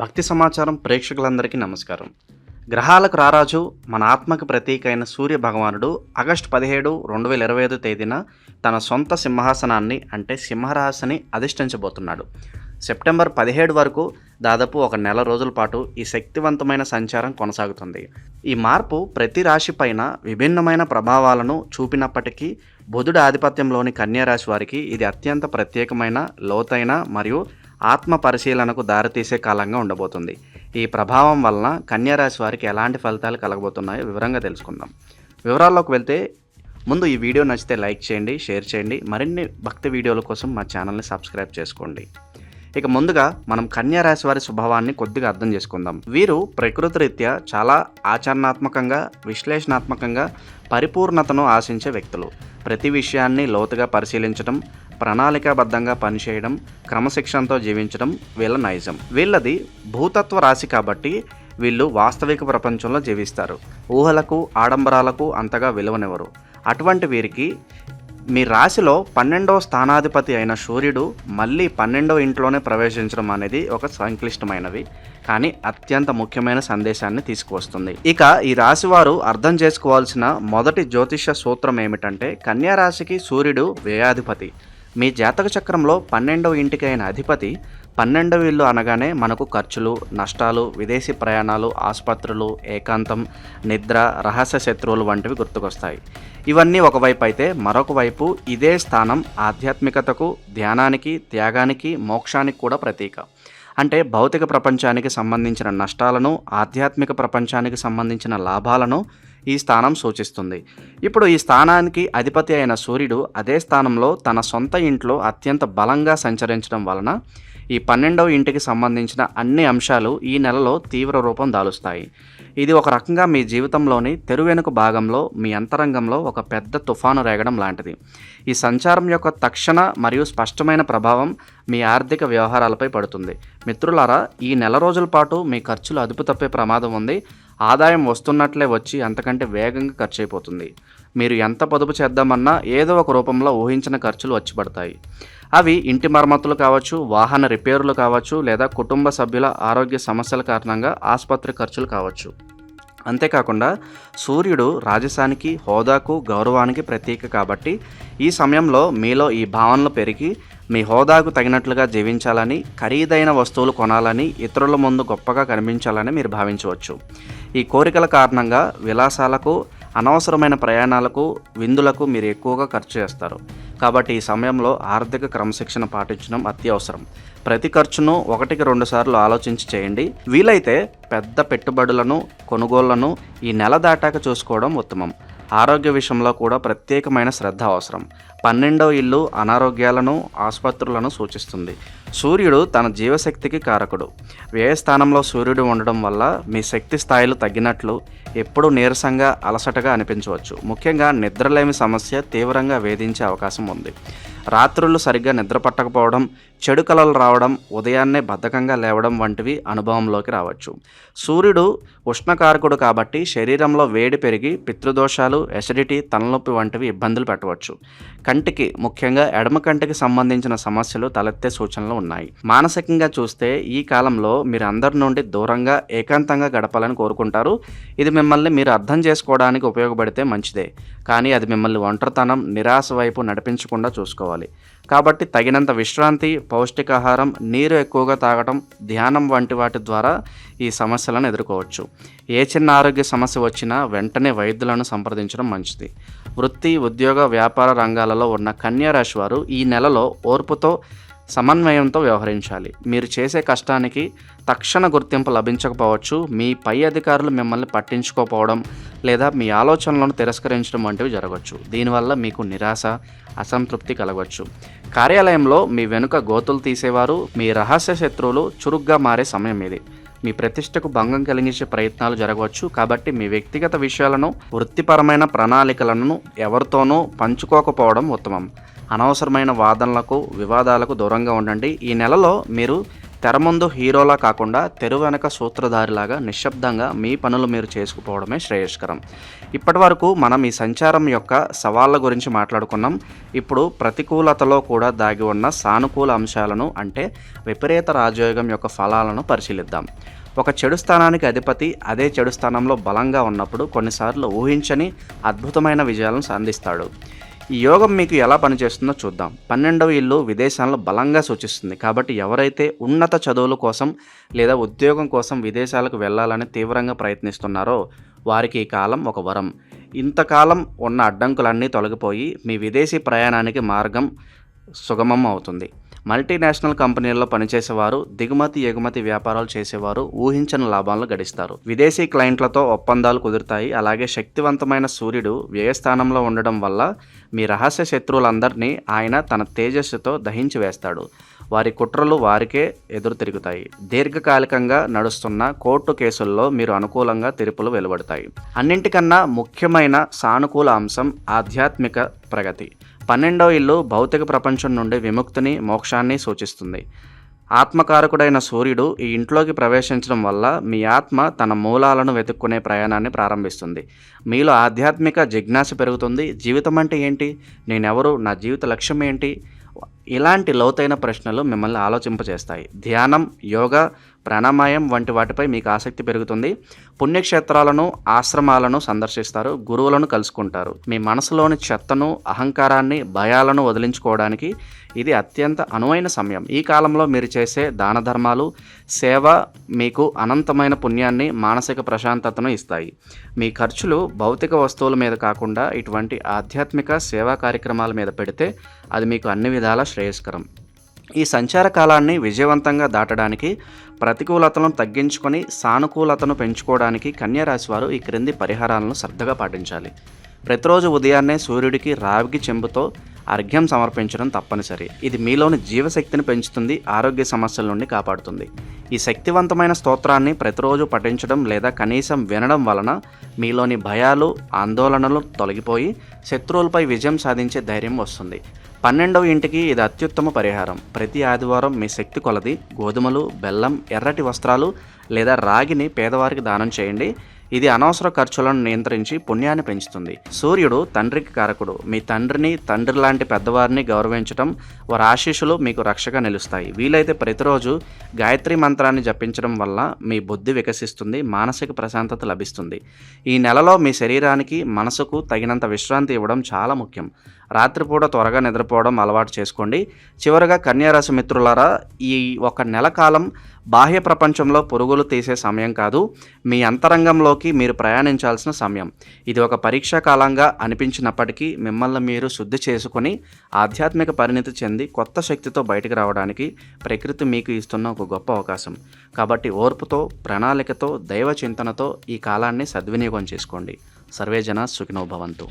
భక్తి సమాచారం ప్రేక్షకులందరికీ నమస్కారం. గ్రహాలకు రారాజు మన ఆత్మకు ప్రతీక అయిన సూర్య భగవానుడు ఆగస్టు పదిహేడు రెండు వేల ఇరవై ఐదు తేదీన తన సొంత సింహాసనాన్ని అంటే సింహరాశిని అధిష్ఠించబోతున్నాడు. సెప్టెంబర్ పదిహేడు వరకు దాదాపు ఒక నెల రోజుల పాటు ఈ శక్తివంతమైన సంచారం కొనసాగుతుంది. ఈ మార్పు ప్రతి రాశి పైన విభిన్నమైన ప్రభావాలను చూపినప్పటికీ బుధుడు ఆధిపత్యంలోని కన్యా రాశి వారికి ఇది అత్యంత ప్రత్యేకమైన లోతైన మరియు ఆత్మ పరిశీలనకు దారితీసే కాలంగా ఉండబోతుంది. ఈ ప్రభావం వలన కన్యారాశి వారికి ఎలాంటి ఫలితాలు కలగబోతున్నాయో వివరంగా తెలుసుకుందాం. వివరాల్లోకి వెళ్తే ముందు ఈ వీడియో నచ్చితే లైక్ చేయండి షేర్ చేయండి మరిన్ని భక్తి వీడియోల కోసం మా ఛానల్ని సబ్స్క్రైబ్ చేసుకోండి. ఇక ముందుగా మనం కన్యారాశి వారి స్వభావాన్ని కొద్దిగా అర్థం చేసుకుందాం. వీరు ప్రకృతి రీత్యా చాలా ఆచరణాత్మకంగా విశ్లేషణాత్మకంగా పరిపూర్ణతను ఆశించే వ్యక్తులు. ప్రతి విషయాన్ని లోతుగా పరిశీలించడం ప్రణాళికాబద్ధంగా పనిచేయడం క్రమశిక్షణతో జీవించడం వీళ్ళ నైజం. వీళ్ళది భూతత్వ రాశి కాబట్టి వీళ్ళు వాస్తవిక ప్రపంచంలో జీవిస్తారు. ఊహలకు ఆడంబరాలకు అంతగా విలువనివ్వరు. అటువంటి వీరికి మీ రాశిలో పన్నెండవ స్థానాధిపతి అయిన సూర్యుడు మళ్ళీ పన్నెండవ ఇంట్లోనే ప్రవేశించడం అనేది ఒక సంక్లిష్టమైనవి. కానీ అత్యంత ముఖ్యమైన సందేశాన్ని తీసుకువస్తుంది. ఇక ఈ రాశి వారు అర్థం చేసుకోవాల్సిన మొదటి జ్యోతిష సూత్రం ఏమిటంటే కన్యా రాశికి సూర్యుడు వ్యయాధిపతి. మీ జాతక చక్రంలో పన్నెండవ ఇంటికి అయిన అధిపతి పన్నెండవ ఇల్లు అనగానే మనకు ఖర్చులు నష్టాలు విదేశీ ప్రయాణాలు ఆసుపత్రులు ఏకాంతం నిద్ర రహస్య శత్రువులు వంటివి గుర్తుకొస్తాయి. ఇవన్నీ ఒకవైపు అయితే మరొక వైపు ఇదే స్థానం ఆధ్యాత్మికతకు ధ్యానానికి త్యాగానికి మోక్షానికి కూడా ప్రతీక. అంటే భౌతిక ప్రపంచానికి సంబంధించిన నష్టాలను ఆధ్యాత్మిక ప్రపంచానికి సంబంధించిన లాభాలను ఈ స్థానం సూచిస్తుంది. ఇప్పుడు ఈ స్థానానికి అధిపతి అయిన సూర్యుడు అదే స్థానంలో తన సొంత ఇంట్లో అత్యంత బలంగా సంచరించడం వలన ఈ పన్నెండవ ఇంటికి సంబంధించిన అన్ని అంశాలు ఈ నెలలో తీవ్ర రూపం దాలుస్తాయి. ఇది ఒక రకంగా మీ జీవితంలోని తెరువెనుక భాగంలో మీ అంతరంగంలో ఒక పెద్ద తుఫాను రేగడం లాంటిది. ఈ సంచారం యొక్క తక్షణ మరియు స్పష్టమైన ప్రభావం మీ ఆర్థిక వ్యవహారాలపై పడుతుంది. మిత్రులారా ఈ నెల రోజుల పాటు మీ ఖర్చులు అదుపు తప్పే ప్రమాదం ఉంది. ఆదాయం వస్తున్నట్లే వచ్చి అంతకంటే వేగంగా ఖర్చు అయిపోతుంది మీరు ఎంత పొదుపు చేద్దామన్నా ఏదో ఒక రూపంలో ఊహించిన ఖర్చులు వచ్చి పడతాయి. అవి ఇంటి మరమ్మతులు కావచ్చు వాహన రిపేర్లు కావచ్చు లేదా కుటుంబ సభ్యుల ఆరోగ్య సమస్యల కారణంగా ఆసుపత్రి ఖర్చులు కావచ్చు. అంతేకాకుండా సూర్యుడు రాజసానికి హోదాకు గౌరవానికి ప్రతీక కాబట్టి ఈ సమయంలో మీలో ఈ భావనలు పెరిగి మీ హోదాకు తగినట్లుగా జీవించాలని ఖరీదైన వస్తువులు కొనాలని ఇతరుల ముందు గొప్పగా కనిపించాలని మీరు భావించవచ్చు. ఈ కోరికల కారణంగా విలాసాలకు అనవసరమైన ప్రయాణాలకు విందులకు మీరు ఎక్కువగా ఖర్చు చేస్తారు. కాబట్టి ఈ సమయంలో ఆర్థిక క్రమశిక్షణ పాటించడం అత్యవసరం. ప్రతి ఖర్చును ఒకటికి రెండు సార్లు ఆలోచించి చేయండి. వీలైతే పెద్ద పెట్టుబడులను కొనుగోళ్ళను ఈ నెల దాటాక చూసుకోవడం ఉత్తమం. ఆరోగ్య విషయంలో కూడా ప్రత్యేకమైన శ్రద్ధ అవసరం. పన్నెండవ ఇల్లు అనారోగ్యాలను ఆసుపత్రులను సూచిస్తుంది. సూర్యుడు తన జీవశక్తికి కారకుడు. వ్యయస్థానంలో సూర్యుడు ఉండడం వల్ల మీ శక్తి స్థాయిలు తగ్గినట్లు ఎప్పుడూ నీరసంగా అలసటగా అనిపించవచ్చు. ముఖ్యంగా నిద్రలేమి సమస్య తీవ్రంగా వేధించే అవకాశం ఉంది. రాత్రులు సరిగ్గా నిద్ర పట్టకపోవడం చెడు కలలు రావడం ఉదయాన్నే బద్ధకంగా లేవడం వంటివి అనుభవంలోకి రావచ్చు. సూర్యుడు ఉష్ణకారకుడు కాబట్టి శరీరంలో వేడి పెరిగి పితృదోషాలు ఎసిడిటీ తలనొప్పి వంటివి ఇబ్బందులు పెట్టవచ్చు. కంటికి ముఖ్యంగా ఎడమ కంటికి సంబంధించిన సమస్యలు తలెత్తే సూచనలు ఉన్నాయి. మానసికంగా చూస్తే ఈ కాలంలో మీరు అందరి నుండి దూరంగా ఏకాంతంగా గడపాలని కోరుకుంటారు. ఇది మిమ్మల్ని మీరు అర్థం చేసుకోవడానికి ఉపయోగపడితే మంచిదే. కానీ అది మిమ్మల్ని ఒంటరితనం నిరాశ వైపు నడిపించకుండా చూసుకోవాలి. కాబట్టి తగినంత విశ్రాంతి పౌష్టికాహారం నీరు ఎక్కువగా తాగటం ధ్యానం వంటి వాటి ద్వారా ఈ సమస్యలను ఎదుర్కోవచ్చు. ఏ చిన్న ఆరోగ్య సమస్య వచ్చినా వెంటనే వైద్యులను సంప్రదించడం మంచిది. వృత్తి ఉద్యోగ వ్యాపార రంగాలలో ఉన్న కన్యారాశి వారు ఈ నెలలో ఓర్పుతో సమన్వయంతో వ్యవహరించాలి. మీరు చేసే కష్టానికి తక్షణ గుర్తింపు లభించకపోవచ్చు. మీ పై అధికారులు మిమ్మల్ని పట్టించుకోకపోవడం లేదా మీ ఆలోచనలను తిరస్కరించడం వంటివి జరగవచ్చు. దీనివల్ల మీకు నిరాశ అసంతృప్తి కలగవచ్చు. కార్యాలయంలో మీ వెనుక గోతులు తీసేవారు మీ రహస్య శత్రువులు చురుగ్గా మారే సమయం ఇది. మీ ప్రతిష్టకు భంగం కలిగించే ప్రయత్నాలు జరగవచ్చు. కాబట్టి మీ వ్యక్తిగత విషయాలను వృత్తిపరమైన ప్రణాళికలను ఎవరితోనూ పంచుకోకపోవడం ఉత్తమం. అనవసరమైన వాదనలకు వివాదాలకు దూరంగా ఉండండి. ఈ నెలలో మీరు తెర ముందు హీరోలా కాకుండా తెరు వెనక సూత్రధారిలాగా నిశ్శబ్దంగా మీ పనులు మీరు చేసుకుపోవడమే శ్రేయస్కరం. ఇప్పటి వరకు మనం ఈ సంచారం యొక్క సవాళ్ళ గురించి మాట్లాడుకున్నాం. ఇప్పుడు ప్రతికూలతలో కూడా దాగి ఉన్న సానుకూల అంశాలను అంటే విపరీత రాజయోగం యొక్క ఫలాలను పరిశీలిద్దాం. ఒక చెడు స్థానానికి అధిపతి అదే చెడు స్థానంలో బలంగా ఉన్నప్పుడు కొన్నిసార్లు ఊహించని అద్భుతమైన విజయాలను సాధిస్తాడు. ఈ యోగం మీకు ఎలా పనిచేస్తుందో చూద్దాం. పన్నెండవ ఇల్లు విదేశాలను బలంగా సూచిస్తుంది. కాబట్టి ఎవరైతే ఉన్నత చదువుల కోసం లేదా ఉద్యోగం కోసం విదేశాలకు వెళ్ళాలని తీవ్రంగా ప్రయత్నిస్తున్నారో వారికి ఈ కాలం ఒక వరం. ఇంతకాలం ఉన్న అడ్డంకులన్నీ తొలగిపోయి మీ విదేశీ ప్రయాణానికి మార్గం సుగమం అవుతుంది. మల్టీనేషనల్ కంపెనీల్లో పనిచేసేవారు దిగుమతి ఎగుమతి వ్యాపారాలు చేసేవారు ఊహించని లాభాలను గడిస్తారు. విదేశీ క్లయింట్లతో ఒప్పందాలు కుదురుతాయి. అలాగే శక్తివంతమైన సూర్యుడు వ్యయస్థానంలో ఉండడం వల్ల మీ రహస్య శత్రువులందరినీ ఆయన తన తేజస్సుతో దహించి వేస్తాడు. వారి కుట్రలు వారికే ఎదురు తిరుగుతాయి. దీర్ఘకాలికంగా నడుస్తున్న కోర్టు కేసుల్లో మీరు అనుకూలంగా తీర్పులు వెలువడతాయి. అన్నింటికన్నా ముఖ్యమైన సానుకూల అంశం ఆధ్యాత్మిక ప్రగతి. పన్నెండవ ఇల్లు భౌతిక ప్రపంచం నుండి విముక్తిని మోక్షాన్ని సూచిస్తుంది. ఆత్మకారకుడైన సూర్యుడు ఈ ఇంట్లోకి ప్రవేశించడం వల్ల మీ ఆత్మ తన మూలాలను వెతుక్కునే ప్రయాణాన్ని ప్రారంభిస్తుంది. మీలో ఆధ్యాత్మిక జిజ్ఞాస పెరుగుతుంది. జీవితం అంటే ఏంటి? నేనెవరు? నా జీవిత లక్ష్యం ఏంటి? ఇలాంటి లోతైన ప్రశ్నలు మిమ్మల్ని ఆలోచింపజేస్తాయి. ధ్యానం యోగా ప్రాణాయామం వంటి వాటిపై మీకు ఆసక్తి పెరుగుతుంది. పుణ్యక్షేత్రాలను ఆశ్రమాలను సందర్శిస్తారు. గురువులను కలుసుకుంటారు. మీ మనసులోని చెత్తను అహంకారాన్ని భయాలను వదిలించుకోవడానికి ఇది అత్యంత అనువైన సమయం. ఈ కాలంలో మీరు చేసే దాన ధర్మాలు సేవ మీకు అనంతమైన పుణ్యాన్ని మానసిక ప్రశాంతతను ఇస్తాయి. మీ ఖర్చులు భౌతిక వస్తువుల మీద కాకుండా ఇటువంటి ఆధ్యాత్మిక సేవా కార్యక్రమాల మీద పెడితే అది మీకు అన్ని విధాల శ్రేయస్కరం. ఈ సంచార కాలాన్ని విజయవంతంగా దాటడానికి ప్రతికూలతలను తగ్గించుకొని సానుకూలతను పెంచుకోవడానికి కన్యారాశి వారు ఈ క్రింది పరిహారాలను శ్రద్ధగా పాటించాలి. ప్రతిరోజు ఉదయాన్నే సూర్యుడికి రావికి చెంబుతో అర్ఘ్యం సమర్పించడం తప్పనిసరి. ఇది మీలోని జీవశక్తిని పెంచుతుంది ఆరోగ్య సమస్యల నుండి కాపాడుతుంది. ఈ శక్తివంతమైన స్తోత్రాన్ని ప్రతిరోజు పఠించడం లేదా కనీసం వినడం వలన మీలోని భయాలు ఆందోళనలు తొలగిపోయి శత్రువులపై విజయం సాధించే ధైర్యం వస్తుంది. పన్నెండవ ఇంటికి ఇది అత్యుత్తమ పరిహారం. ప్రతి ఆదివారం మీ శక్తి కొలది గోధుమలు బెల్లం ఎర్రటి వస్త్రాలు లేదా రాగిని పేదవారికి దానం చేయండి. ఇది అనవసర ఖర్చులను నియంత్రించి పుణ్యాన్ని పెంచుతుంది. సూర్యుడు తండ్రికి కారకుడు. మీ తండ్రిని తండ్రి లాంటి పెద్దవారిని గౌరవించడం వారి ఆశీస్సులు మీకు రక్షగా నిలుస్తాయి. వీలైతే ప్రతిరోజు గాయత్రి మంత్రాన్ని జపించడం వల్ల మీ బుద్ధి వికసిస్తుంది మానసిక ప్రశాంతత లభిస్తుంది. ఈ నెలలో మీ శరీరానికి మనసుకు తగినంత విశ్రాంతి ఇవ్వడం చాలా ముఖ్యం. రాత్రిపూట త్వరగా నిద్రపోవడం అలవాటు చేసుకోండి. చివరగా కన్యారాశి మిత్రులారా ఈ ఒక నెల కాలం బాహ్య ప్రపంచంలో పురుగులు తీసే సమయం కాదు. మీ అంతరంగంలోకి మీరు ప్రయాణించాల్సిన సమయం. ఇది ఒక పరీక్షా కాలంగా అనిపించినప్పటికీ మిమ్మల్ని మీరు శుద్ధి చేసుకుని ఆధ్యాత్మిక పరిణితి చెంది కొత్త శక్తితో బయటకు రావడానికి ప్రకృతి మీకు ఇస్తున్న ఒక గొప్ప అవకాశం. కాబట్టి ఓర్పుతో ప్రణాళికతో దైవ చింతనతో ఈ కాలాన్ని సద్వినియోగం చేసుకోండి. సర్వేజన సుఖినోభవంతు